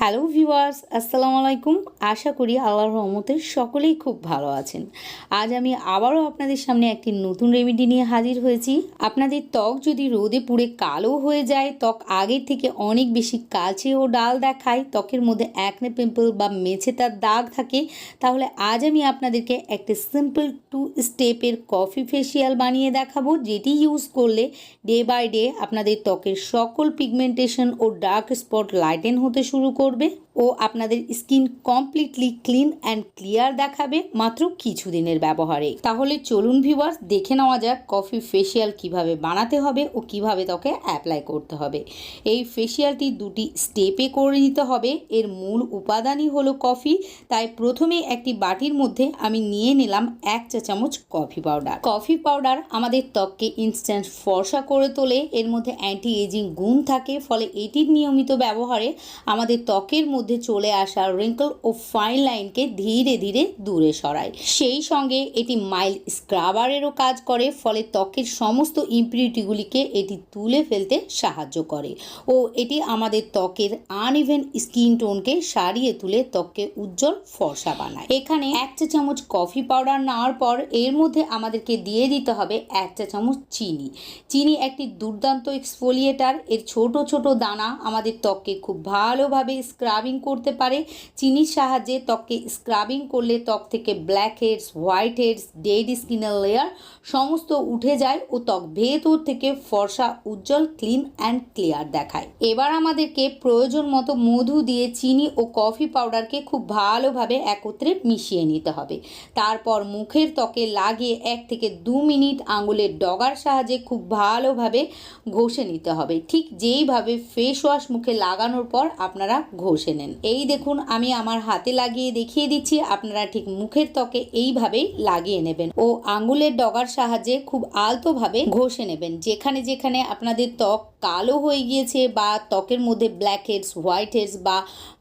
Hello viewers, আসসালামু আলাইকুম। আশা করি আল্লাহর রহমতে সকলেই খুব ভালো আছেন। আজ আমি আবারও আপনাদের সামনে একটি নতুন রেমেডি নিয়ে হাজির হয়েছি। আপনাদের ত্বক যদি রোদে পুড়ে কালো হয়ে যায়, ত্বক আগের থেকে অনেক বেশি কালচে ও ডাল দেখায়, ত্বকের মধ্যে অ্যাকনে পিম্পল বা মেছে তার দাগ থাকে, তাহলে আজ আমি আপনাদেরকে একটা সিম্পল টু স্টেপের কফি ফেসিয়াল বানিয়ে দেখাবো, যেটি ইউজ করলে ডে বাই ডে আপনাদের ত্বকের সকল পিগমেন্টেশন ও ডার্ক স্পট লাইটেন হতে শুরু করবে? ও আপনাদের skin completely clean and clear দেখাবে মাত্র কিছুদিনের ব্যবহারে। তাহলে চলুন ভিউয়ার্স, দেখে নেওয়া যাক কফি ফেসিয়াল কীভাবে বানাতে হবে ও কীভাবে ত্বকে অ্যাপ্লাই করতে হবে। এই ফেসিয়ালটি দুটি স্টেপে করে নিতে হবে। এর মূল উপাদানই হলো কফি। তাই প্রথমে একটি বাটির মধ্যে আমি নিয়ে নিলাম এক চা চামচ কফি পাউডার। কফি পাউডার আমাদের ত্বককে ইনস্ট্যান্ট ফর্সা করে তোলে। এর মধ্যে অ্যান্টি এজিং গুণ থাকে। ফলে এটির নিয়মিত ব্যবহারে আমাদের ত্বকের মধ্যে চলে আসা রিঙ্কল ও ফাইন লাইনকে ধীরে ধীরে দূরে সরায়। সেই সঙ্গে এটি মাইল স্ক্রাবারেরও কাজ করে, ফলে ত্বকের সমস্ত ইম্পিউরিটিগুলিকে এটি তুলে ফেলতে সাহায্য করে। ও এটি আমাদের ত্বকের আনইভেন স্কিন টোনকে সারিয়ে তুলে ত্বককে উজ্জ্বল ফর্সা বানায়। এখানে এক চা চামচ কফি পাউডার নেওয়ার পর এর মধ্যে আমাদেরকে দিয়ে দিতে হবে এক চা চামচ চিনি। চিনি একটি দুর্দান্ত এক্সফোলিয়েটার এর ছোট ছোট দানা আমাদের ত্বককে খুব ভালোভাবে স্ক্রাবিং করতে পারে। চিনির সাহায্যে ত্বককে স্ক্রাবিং করলে ত্বক থেকে blackheads, whiteheads, dead স্কিনের লেয়ার সমস্ত উঠে যায় ও ত্বক ভেতর থেকে ফর্সা, উজ্জ্বল, ক্লিন অ্যান্ড ক্লিয়ার দেখায়। এবার আমাদেরকে প্রয়োজন মতো মধু দিয়ে চিনি ও কফি পাউডারকে খুব ভালোভাবে একত্রে মিশিয়ে নিতে হবে। তারপর মুখের ত্বকে লাগিয়ে এক থেকে দু মিনিট আঙুলের ডগার সাহায্যে খুব ভালোভাবে ঘষে নিতে হবে। ঠিক যেইভাবে ফেস ওয়াশ মুখে লাগানোর পর আপনারা ঘষে নেন এই দেখুন, আমি আমার হাতে লাগিয়ে দেখিয়ে দিচ্ছি, আপনারা ঠিক মুখের ত্বকে এইভাবেই লাগিয়ে নেবেন ও আঙুলের ডগার সাহায্যে খুব আলতোভাবে ঘষে নেবেন। যেখানে যেখানে আপনাদের ত্বক কালো হয়ে গিয়েছে বা ত্বকের মধ্যে ব্ল্যাক হেডস হোয়াইট হেডস বা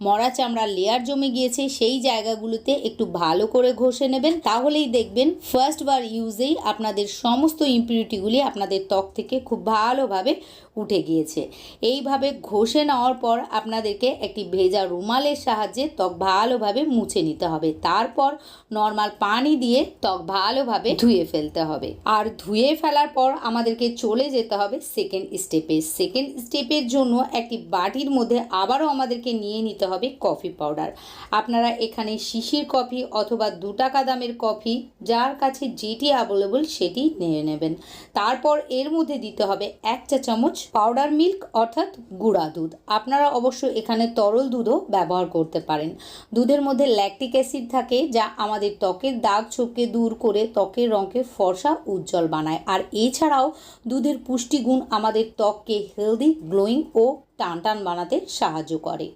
মরা চামড়া লেয়ার জমে গিয়েছে, সেই জায়গাগুলোতে একটু ভালো করে ঘষে নেবেন। তাহলেই দেখবেন ফার্স্ট বার ইউজেই আপনাদের সমস্ত ইম্পিউরিটিগুলি আপনাদের ত্বক থেকে খুব ভালোভাবে উঠে গিয়েছে। এইভাবে ঘষে নেওয়ার পর আপনাদেরকে একটি ভেজা রুমালের সাহায্যে ত্বক ভালোভাবে মুছে নিতে হবে। তারপর নর্মাল পানি দিয়ে ত্বক ভালোভাবে ধুয়ে ফেলতে হবে। আর ধুয়ে ফেলার পর আমাদেরকে চলে যেতে হবে সেকেন্ড স্টেপে সেকেন্ড স্টেপের জন্য একটি বাটির মধ্যে আবারও আমাদেরকে নিয়ে নিতে হবে কফি পাউডার আপনারা এখানে শিশির কফি অথবা দু টাকা দামের কফি যার কাছে যেটি অ্যাভেলেবল সেটি নিয়ে নেবেন। তারপর এর মধ্যে দিতে হবে এক চা চামচ পাউডার মিল্ক অর্থাৎ গুঁড়া দুধ। আপনারা অবশ্য এখানে তরল দুধও ব্যবহার করতে পারেন। দুধের মধ্যে ল্যাকটিক অ্যাসিড থাকে যা আমাদের ত্বকের দাগ ছোপকে দূর করে ত্বকের রঙকে ফর্সা উজ্জ্বল বানায়। আর এছাড়াও দুধের পুষ্টিগুণ আমাদের ত্বককে হেলদি গ্লোয়িং ও টান টান বানাতে সাহায্য করে।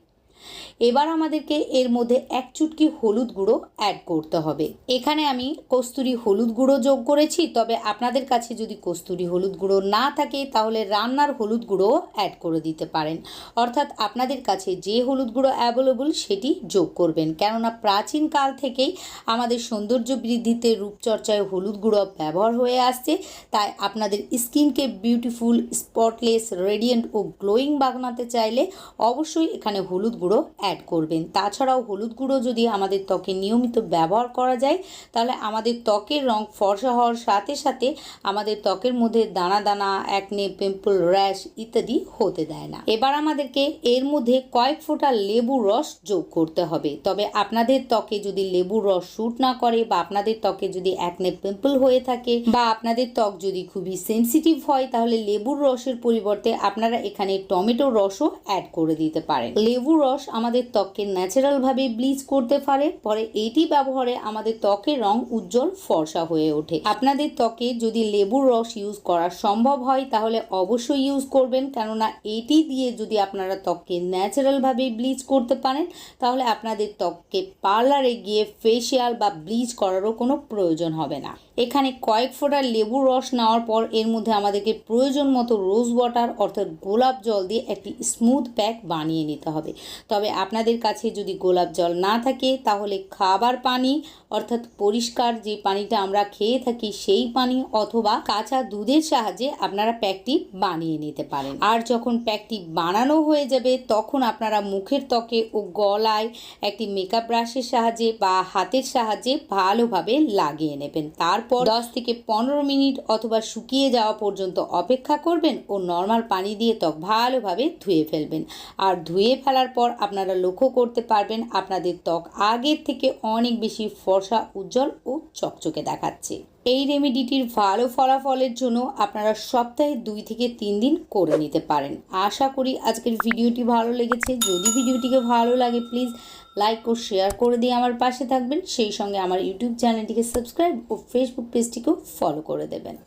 এবার আমাদেরকে এর মধ্যে এক চুটকি হলুদ গুঁড়ো অ্যাড করতে হবে। এখানে আমি কস্তুরি হলুদ গুঁড়ো যোগ করেছি, তবে আপনাদের কাছে যদি কস্তুরি হলুদ গুঁড়ো না থাকে, তাহলে রান্নার হলুদ গুঁড়ো অ্যাড করে দিতে পারেন। অর্থাৎ আপনাদের কাছে যে হলুদ গুঁড়ো অ্যাভেলেবল সেটি যোগ করবেন। কেননা প্রাচীন কাল থেকেই আমাদের সৌন্দর্য বৃদ্ধিতে রূপচর্চায় হলুদ গুঁড়ো ব্যবহার হয়ে আসছে, তাই আপনাদের স্কিনকে বিউটিফুল স্পটলেস রেডিয়েন্ট ও গ্লোয়িং বানাতে চাইলে অবশ্যই এখানে হলুদ গুঁড়ো অ্যাড করবেন। তাছাড়াও হলুদ গুঁড়ো যদি আমাদের ত্বকে নিয়মিত ব্যবহার করা যায়, তাহলে আমাদের ত্বকের রং ফর্সা হওয়ার সাথে সাথে আমাদের ত্বকের মধ্যে দানা দানা একনে পিম্পল র্যাশ ইত্যাদি হতে দেয় না। এবার আমাদেরকে এর মধ্যে কয়েক ফোঁটা লেবুর রস যোগ করতে হবে। তবে আপনাদের ত্বকে যদি লেবুর রস শ্যুট না করে বা আপনাদের ত্বকে যদি একনে পিম্পল হয়ে থাকে বা আপনাদের ত্বক যদি খুবই সেনসিটিভ হয়, তাহলে লেবুর রসের পরিবর্তে আপনারা এখানে টমেটো রসও অ্যাড করে দিতে পারেন। লেবুর রস আমাদের ত্বককে ন্যাচারালভাবে ব্লিচ করতে পারে, পরে এটি ব্যবহারে আমাদের ত্বকের রং উজ্জ্বল, ফর্সা হয়ে ওঠে। আপনাদের ত্বকে যদি লেবুর রস ইউজ করা সম্ভব হয়, তাহলে অবশ্যই ইউজ করবেন, কেননা এটি দিয়ে যদি আপনারা ত্বককে ন্যাচারালভাবে ব্লিচ করতে পারেন, তাহলে আপনাদের ত্বককে পার্লারে গিয়ে ফেসিয়াল বা ব্লিচ করারও কোনো প্রয়োজন হবে না। এখানে কয়েক ফোঁটা লেবুর রস নেওয়ার পর এর মধ্যে আমাদেরকে প্রয়োজন মতো রোজ ওয়াটার অর্থাৎ গোলাপ জল দিয়ে একটি স্মুথ প্যাক বানিয়ে নিতে হবে। তবে আপনাদের কাছে যদি গোলাপ জল না থাকে, তাহলে খাবার পানি, অর্থাৎ পরিষ্কার যে পানিটা আমরা খেয়ে থাকি সেই পানি অথবা কাঁচা দুধের সাহায্যে আপনারা প্যাকটি বানিয়ে নিতে পারেন। আর যখন প্যাকটি বানানো হয়ে যাবে, তখন আপনারা মুখের ত্বকে ও গলায় একটি মেকআপ ব্রাশের সাহায্যে বা হাতের সাহায্যে ভালোভাবে লাগিয়ে নেবেন। তারপর দশ থেকে পনেরো মিনিট অথবা শুকিয়ে যাওয়া পর্যন্ত অপেক্ষা করবেন ও নর্মাল পানি দিয়ে ত্বক ভালোভাবে ধুয়ে ফেলবেন। আর ধুয়ে ফেলার পর আপনারা লক্ষ্য করতে পারবেন আপনাদের ত্বক আগের থেকে অনেক বেশি ফর্সা, উজ্জ্বল ও চকচকে দেখাচ্ছে। এই রেমেডিটির ভালো ফলাফলের জন্য আপনারা সপ্তাহে দুই থেকে তিন দিন করে নিতে পারেন। আশা করি আজকের ভিডিওটি ভালো লেগেছে। যদি ভিডিওটিকে ভালো লাগে প্লিজ লাইক ও শেয়ার করে দিয়ে আমার পাশে থাকবেন। সেই সঙ্গে আমার ইউটিউব চ্যানেলটিকে সাবস্ক্রাইব ও ফেসবুক পেজটিকেও ফলো করে দেবেন।